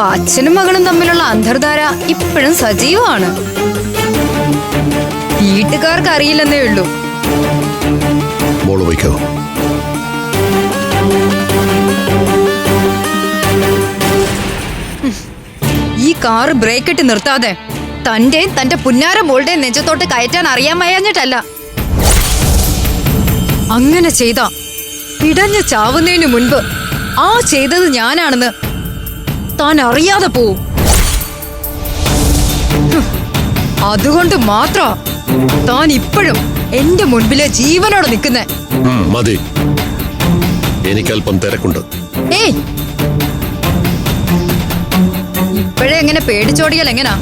അച്ഛനും മകളും തമ്മിലുള്ള അന്തർധാര ഇപ്പോഴും സജീവമാണ്. വീട്ടുകാർക്ക് അറിയില്ലെന്നേ ഉള്ളൂ വയ്ക്കോ. ഈ കാർ ബ്രേക്ക് ഇട്ട് നിർത്താതെ തന്റെയും തന്റെ പുന്നാര മോളുടെയും നെഞ്ചത്തോട്ട് കയറ്റാൻ അറിയാൻ വയ്യാഞ്ഞിട്ടല്ല അങ്ങനെ ചെയ്ത പിടഞ്ഞ് ചാവുന്നതിനു മുൻപ് ആ ചെയ്തത് ഞാനാണെന്ന് താൻ അറിയാതെ പോവും അതുകൊണ്ട് മാത്ര താൻ ഇപ്പോഴും എന്റെ മുൻപിലെ ജീവനോടെ നിൽക്കുന്നേ. മതി. എനിക്കല്പം തിരക്കുണ്ട്. ഏയ് ഇപ്പോഴേ എങ്ങനെ പേടിച്ചോടിയാൽ എങ്ങനാ?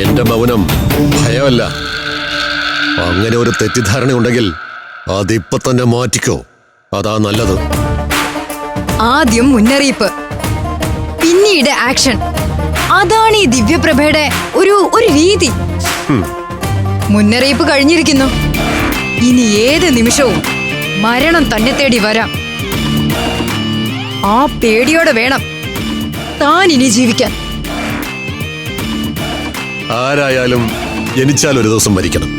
എന്റെ മൗനം ഭയമല്ല. അങ്ങനെ ഒരു തെറ്റിദ്ധാരണ ഉണ്ടെങ്കിൽ അതിപ്പോ തന്നെ മാറ്റിക്കോ. അതാ നല്ലത്. ആദ്യം മുന്നറിയിപ്പ്. പിന്നീട് ആക്ഷൻ. അതാണ് ഈ ദിവ്യപ്രഭയുടെ ഒരു ഒരു രീതി. മുന്നറിയിപ്പ് കഴിഞ്ഞിരിക്കുന്നു. ഇനി ഏത് നിമിഷവും മരണം തന്നെ തേടി വരാം. ആ പേടിയോടെ വേണം താൻ ഇനി ജീവിക്കാൻ. ആരായാലും ജനിച്ചാൽ ഒരു ദിവസം മരിക്കണം.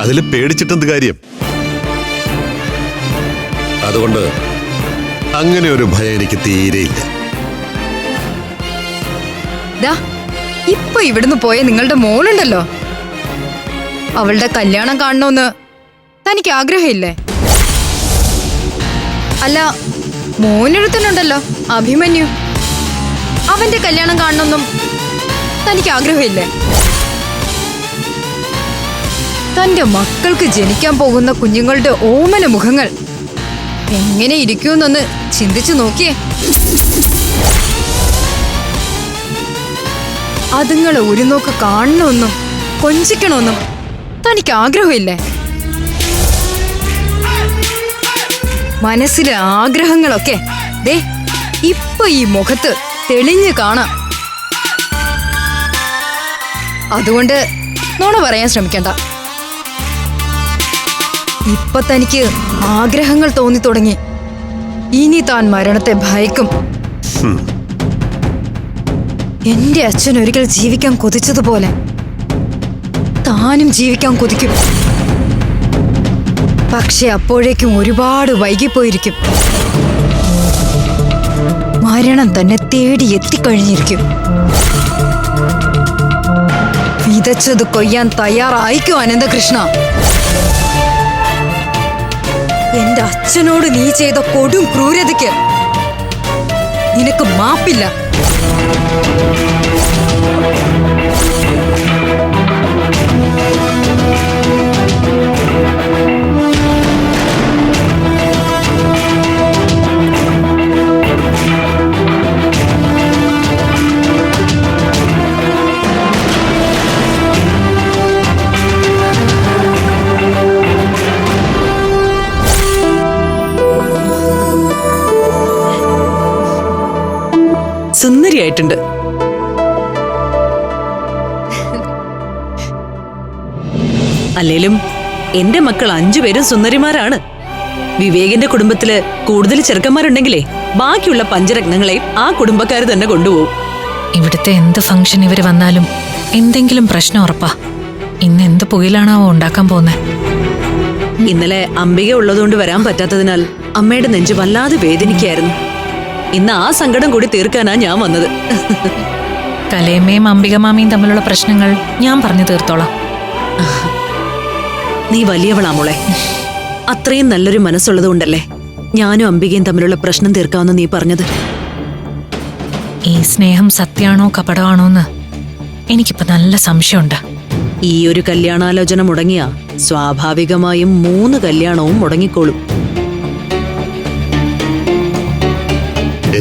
അതിൽ പേടിച്ചിട്ടെന്ത് കാര്യം? അതുകൊണ്ട് അങ്ങനെ ഒരു ഭയം എനിക്ക് തീരെയില്ല ഇപ്പൊ ഇവിടുന്ന് പോയ നിങ്ങളുടെ മോളുണ്ടല്ലോ. അവളുടെ കല്യാണം കാണണമെന്ന് തനിക്ക് ആഗ്രഹമില്ലേ? അല്ല മോനൊരുത്തനുണ്ടല്ലോ അഭിമന്യു. അവന്റെ കല്യാണം കാണണമെന്നും തനിക്ക് ആഗ്രഹമില്ലേ? തന്റെ മക്കൾക്ക് ജനിക്കാൻ പോകുന്ന കുഞ്ഞുങ്ങളുടെ ഓമന മുഖങ്ങൾ എങ്ങനെ ഇരിക്കുമെന്നൊന്ന് ചിന്തിച്ചു നോക്കിയേ. അതുങ്ങളെ ഒരു നോക്ക് കാണണമെന്നും കൊഞ്ചിക്കണമെന്നും തനിക്ക് ആഗ്രഹമില്ലേ? മനസ്സിലെ ആഗ്രഹങ്ങളൊക്കെ ദേ ഇപ്പൊ ഈ മുഖത്ത് തെളിഞ്ഞു കാണാം. അതുകൊണ്ട് നോണ പറയാൻ ശ്രമിക്കണ്ട. ഇപ്പൊ തനിക്ക് ആഗ്രഹങ്ങൾ തോന്നി തുടങ്ങി. ഇനി താൻ മരണത്തെ ഭയക്കും. എന്റെ അച്ഛൻ ഒരിക്കൽ ജീവിക്കാൻ കൊതിച്ചതുപോലെ താനും ജീവിക്കാൻ കൊതിക്കും. പക്ഷെ അപ്പോഴേക്കും ഒരുപാട് വൈകിപ്പോയിരിക്കും. മരണം തന്നെ തേടി എത്തിക്കഴിഞ്ഞിരിക്കും. വിതച്ചത് കൊയ്യാൻ തയ്യാറായിക്കോ അനന്തകൃഷ്ണ? എന്റെ അച്ഛനോട് നീ ചെയ്ത കൊടും ക്രൂരതയ്ക്ക് നിനക്ക് മാപ്പില്ല. സുന്ദരിയായിട്ടുണ്ട് അല്ലേലും എന്റെ മക്കൾ അഞ്ചുപേരും സുന്ദരിമാരാണ്. വിവേകിന്റെ കുടുംബത്തിൽ കൂടുതൽ ചെറുക്കന്മാരുണ്ടെങ്കിലേ ബാക്കിയുള്ള പഞ്ചരത്നങ്ങളെ ആ കുടുംബക്കാർ തന്നെ കൊണ്ടുപോകും. ഇവിടുത്തെ എന്ത് ഫംഗ്ഷൻ ഇവർ വന്നാലും എന്തെങ്കിലും പ്രശ്നം ഉറപ്പാ. ഇന്ന് എന്ത് പുകയിലാണാവോ ഉണ്ടാക്കാൻ പോകുന്നത് ഇന്നലെ അംബിക ഉള്ളതുകൊണ്ട് വരാൻ പറ്റാത്തതിനാൽ അമ്മയുടെ നെഞ്ച് വല്ലാതെ വേദനിക്കായിരുന്നു ഇന്ന് ആ സങ്കടം കൂടി തീർക്കാനാ ഞാൻ വന്നത്. കലേമ്മയും അംബിക മാമയും തമ്മിലുള്ള പ്രശ്നങ്ങൾ ഞാൻ പറഞ്ഞു തീർത്തോളാം. നീ വലിയവളാ മോളെ. അത്രയും നല്ലൊരു മനസ്സുള്ളതുകൊണ്ടല്ലേ ഞാനും അംബികയും തമ്മിലുള്ള പ്രശ്നം തീർക്കാമെന്ന് നീ പറഞ്ഞത്. ഈ സ്നേഹം സത്യാണോ കപടമാണോ എന്ന് എനിക്കിപ്പോ നല്ല സംശയമുണ്ട്. ഈ ഒരു കല്യാണാലോചന മുടങ്ങിയ സ്വാഭാവികമായും മൂന്ന് കല്യാണവും മുടങ്ങിക്കോളും.